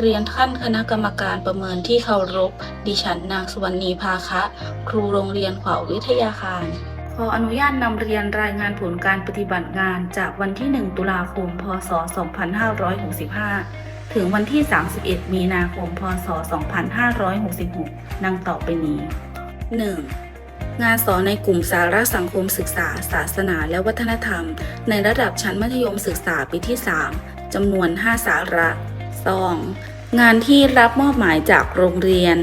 เรียนท่านคณะกรรมการประเมินที่เคารพ ดิฉันนางสุวรรณีภาคะ ครูโรงเรียนขวาววิทยาคารขออนุญาตนำเรียนรายงานผลการปฏิบัติงานจากวันที่ 1 ตุลาคม พศ 2565 ถึงวันที่ 31 มีนาคม พศ 2566 ดังต่อไปนี้ 1. งานสอนในกลุ่มสาระสังคมศึกษา ศาสนาและวัฒนธรรม ในระดับชั้นมัธยมศึกษาปีที่ 3จำนวน 5 สาระ 2. งานที่รับมอบหมายจากโรงเรียน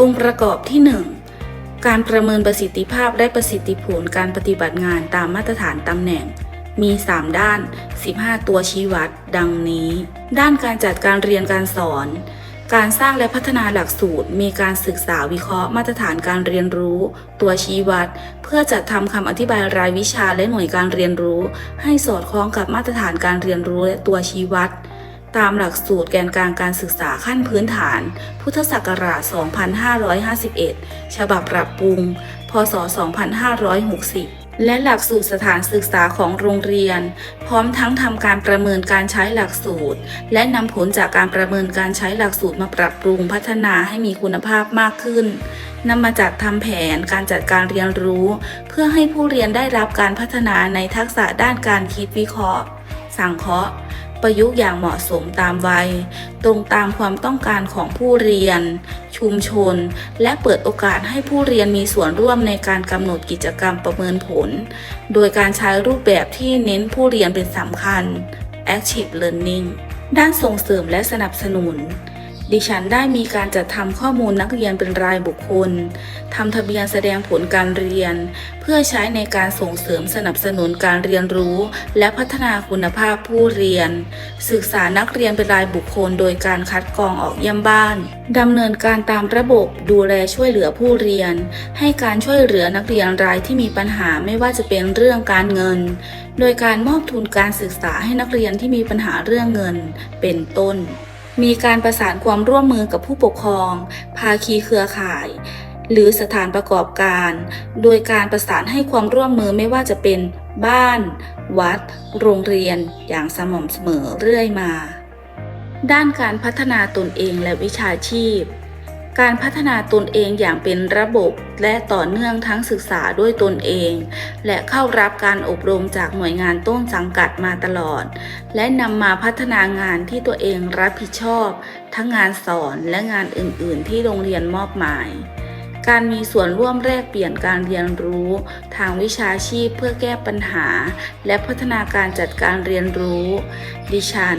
องค์ประกอบที่ 1 การประเมินประสิทธิภาพและประสิทธิผลการปฏิบัติงานตามมาตรฐานตำแหน่ง มี 3 ด้าน 15 ตัวชี้วัด ดังนี้ ด้านการจัดการเรียนการสอน การสร้างและพัฒนาหลักสูตร มีการศึกษาวิเคราะห์มาตรฐานการเรียนรู้ ตัวชี้วัด เพื่อจัดทำคำอธิบายรายวิชาและหน่วยการเรียนรู้ ให้สอดคล้องกับมาตรฐานการเรียนรู้และตัวชี้วัด ตามหลักสูตรแกนกลางการศึกษาขั้นพื้นฐาน พุทธศักราช 2551 ฉบับปรับปรุง พศ 2560 และหลักสูตรสถานศึกษาของโรงเรียน พร้อมทั้งทำการประเมินการใช้หลักสูตร และนำผลจากการประเมินการใช้หลักสูตรมาปรับปรุงพัฒนาให้มีคุณภาพมากขึ้นนำมาจัดทำแผนการจัดการเรียนรู้ เพื่อให้ผู้เรียนได้รับการพัฒนาในทักษะด้านการคิดวิเคราะห์ สังเคราะห์ ประยุกต์อย่างเหมาะสมตามวัย ตรงตามความต้องการของผู้เรียน ชุมชน และเปิดโอกาสให้ผู้เรียนมีส่วนร่วมในการกำหนดกิจกรรมประเมินผล โดยการใช้รูปแบบที่เน้นผู้เรียนเป็นสำคัญ Active Learning ด้านส่งเสริมและสนับสนุน ดิฉันได้มีการจัดทำข้อมูลนักเรียนเป็นรายบุคคลทำทะเบียนแสดงผลการเรียน เพื่อใช้ในการส่งเสริมสนับสนุนการเรียนรู้ และพัฒนาคุณภาพผู้เรียน ศึกษานักเรียนเป็นรายบุคคล โดยการคัดกรองออกเยี่ยมบ้านดำเนินการตามระบบดูแลช่วยเหลือผู้เรียน ให้การช่วยเหลือนักเรียนรายที่มีปัญหาไม่ว่าจะเป็นเรื่องการเงิน โดยการมอบทุนการศึกษาให้นักเรียนที่มีปัญหาเรื่องเงิน เป็นต้น มีการประสานความร่วมมือกับผู้ปกครอง ภาคีเครือข่าย หรือสถานประกอบการ โดยการประสานให้ความร่วมมือไม่ว่าจะเป็นบ้าน วัด โรงเรียน อย่างสม่ำเสมอเรื่อยมา ด้านการพัฒนาตนเองและวิชาชีพ การพัฒนาตนเองอย่างเป็นระบบและต่อเนื่องทั้งศึกษาด้วยตนเอง และเข้ารับการอบรมจากหน่วยงานต้นสังกัดมาตลอด และนำมาพัฒนางานที่ตัวเองรับผิดชอบ ทั้งงานสอนและงานอื่น ๆ ที่โรงเรียนมอบหมาย การมีส่วนร่วมแลกเปลี่ยนการเรียนรู้ ทางวิชาชีพเพื่อแก้ปัญหา และพัฒนาการจัดการเรียนรู้ ดิฉัน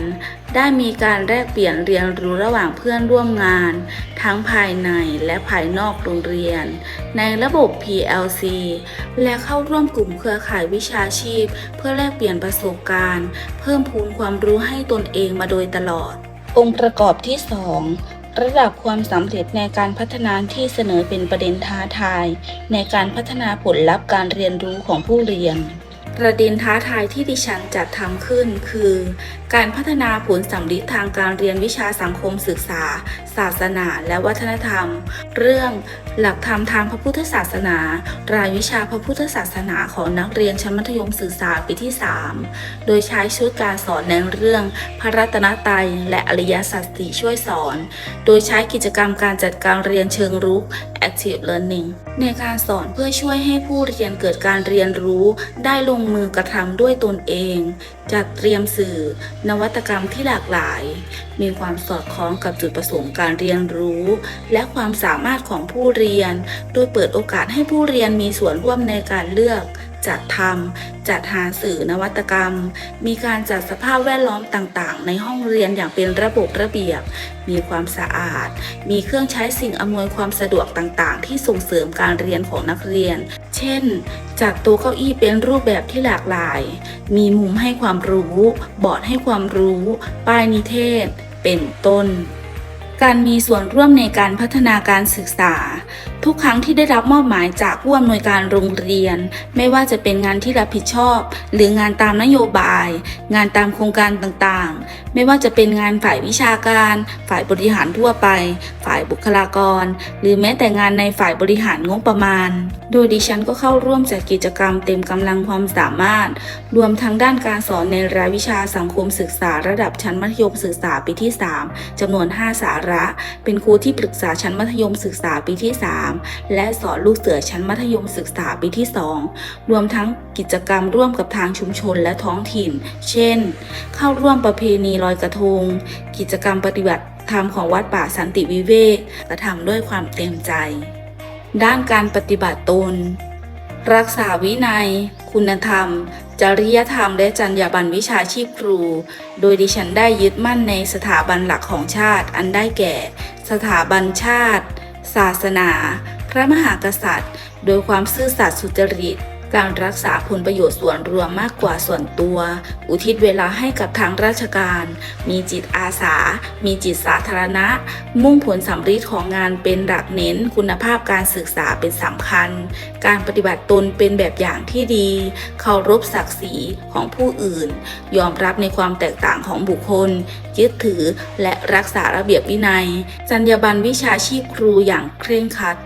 ได้มีการแลกเปลี่ยนเรียนรู้ระหว่างเพื่อนร่วมงาน ทั้งภายในและภายนอกโรงเรียน ในระบบ PLC และเข้าร่วมกลุ่มเครือข่ายวิชาชีพ เพื่อแลกเปลี่ยนประสบการณ์ เพิ่มพูนความรู้ให้ตนเองมาโดยตลอด องค์ประกอบที่ 2 ระดับความสำเร็จในการพัฒนาที่เสนอเป็นประเด็นท้าทาย ในการพัฒนาผลลัพธ์การเรียนรู้ของผู้เรียน ประเด็นท้าทายที่ดิฉันจัดทำขึ้นคือ การพัฒนาผลสำลิดทางการเรียนวิชาสังคมศึกษา ศาสนาและวัฒนธรรม เรื่องหลักธรรมทางพระพุทธศาสนา รายวิชาพระพุทธศาสนาของนักเรียนชั้นมัธยมศึกษาปีที่ 3 โดยใช้ชุดการสอนในเรื่อง พระรัตนตรัยและอริยสัจสี่ช่วยสอน โดยใช้กิจกรรมการจัดการเรียนเชิงรุก active learning ในการสอนเพื่อช่วยให้ผู้เรียนเกิดการเรียนรู้ ได้ลงมือกระทำด้วยตนเอง จัดเตรียมสื่อ นวัตกรรมที่หลากหลาย มีความสอดคล้องกับจุดประสงค์การเรียนรู้ และความสามารถของผู้เรียน โดยเปิดโอกาสให้ผู้เรียนมีส่วนร่วมในการเลือก จัดทำจัดหาสื่อนวัตกรรม มีการจัดสภาพแวดล้อมต่างๆ ในห้องเรียนอย่างเป็นระบบระเบียบ มีความสะอาด มีเครื่องใช้สิ่งอำนวยความสะดวกต่างๆ ที่ส่งเสริมการเรียนของนักเรียน เช่น จัดโต๊ะเก้าอี้เป็นรูปแบบที่หลากหลาย มีมุมให้ความรู้ บอร์ดให้ความรู้ ป้ายนิเทศ เป็นต้น การมีส่วนร่วมในการพัฒนาการศึกษา ทุกครั้งที่ได้รับมอบหมายจากผู้อำนวยการโรงเรียน ไม่ว่าจะเป็นงานที่รับผิดชอบ หรืองานตามนโยบาย งานตามโครงการต่างๆ ไม่ว่าจะเป็นงานฝ่ายวิชาการ ฝ่ายบริหารทั่วไป ฝ่ายบุคลากร หรือแม้แต่งานในฝ่ายบริหารงบประมาณ โดยดิฉันก็เข้าร่วมจัดกิจกรรมเต็มกำลังความสามารถ รวมทั้งด้านการสอนในรายวิชาสังคมศึกษาระดับชั้นมัธยมศึกษาปีที่ 3จำนวน 5 สาระเป็นครูที่ปรึกษาชั้นมัธยมศึกษาปีที่ 3 และสอนลูกเสือชั้นมัธยมศึกษาปีที่ 2 รวมทั้งกิจกรรมร่วมกับทางชุมชนและท้องถิ่น เช่น เข้าร่วมประเพณีลอยกระทง กิจกรรมปฏิบัติธรรมของวัดป่าสันติวิเวกกระทำด้วยความเต็มใจ ด้านการปฏิบัติตน รักษาวินัย คุณธรรม จริยธรรมและจรรยาบรรณวิชาชีพครู โดยดิฉันได้ยึดมั่นในสถาบันหลักของชาติ อันได้แก่ สถาบันชาติ ศาสนา พระมหากษัตริย์ โดยความซื่อสัตย์สุจริต การรักษาผลประโยชน์ส่วนรวมมากกว่าส่วนตัว อุทิศเวลาให้กับทางราชการ มีจิตอาสา มีจิตสาธารณะ มุ่งผลสำฤทธิ์ของงานเป็นหลักเน้นคุณภาพการศึกษาเป็นสำคัญ การปฏิบัติตนเป็นแบบอย่างที่ดี เคารพศักดิ์ศรีของผู้อื่น ยอมรับในความแตกต่างของบุคคล ยึดถือและรักษาระเบียบวินัย จรรยาบรรณวิชาชีพครูอย่างเคร่งครัด